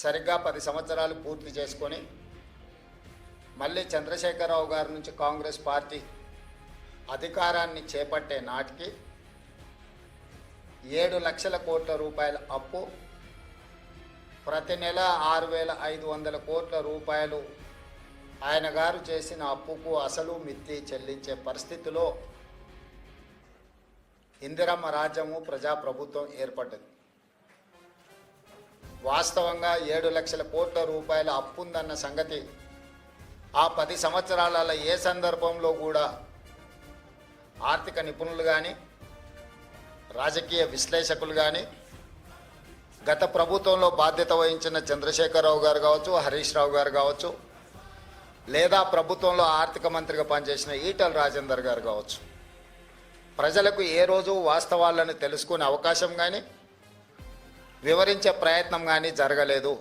సరిగ్గా పది సంవత్సరాలు పూర్తి చేసుకొని మళ్ళీ చంద్రశేఖరరావు గారి నుంచి కాంగ్రెస్ పార్టీ అధికారాన్ని చేపట్టే నాటికి ఏడు లక్షల కోట్ల రూపాయల అప్పు ప్రతి నెల ఆరు వేల ఐదు వందల కోట్ల రూపాయలు ఆయన గారు చేసిన అప్పుకు అసలు మిత్తి చెల్లించే పరిస్థితిలో ఇందిరమ్మ రాజ్యము ప్రజాప్రభుత్వం ఏర్పడ్డది. వాస్తవంగా ఏడు లక్షల కోట్ల రూపాయల అప్పుందన్న సంగతి ఆ పది సంవత్సరాలలో ఏ సందర్భంలో కూడా ఆర్థిక నిపుణులు కానీ రాజకీయ విశ్లేషకులు కానీ గత ప్రభుత్వంలో బాధ్యత వహించిన చంద్రశేఖరరావు గారు కావచ్చు హరీష్ రావు గారు కావచ్చు లేదా ప్రభుత్వంలో ఆర్థిక మంత్రిగా పనిచేసిన ఈటల రాజేందర్ గారు కావచ్చు. ప్రజలకు ఏ రోజు వాస్తవాలను తెలుసుకునే అవకాశం కానీ వివరించే ప్రయత్నం కానీ జరగలేదు.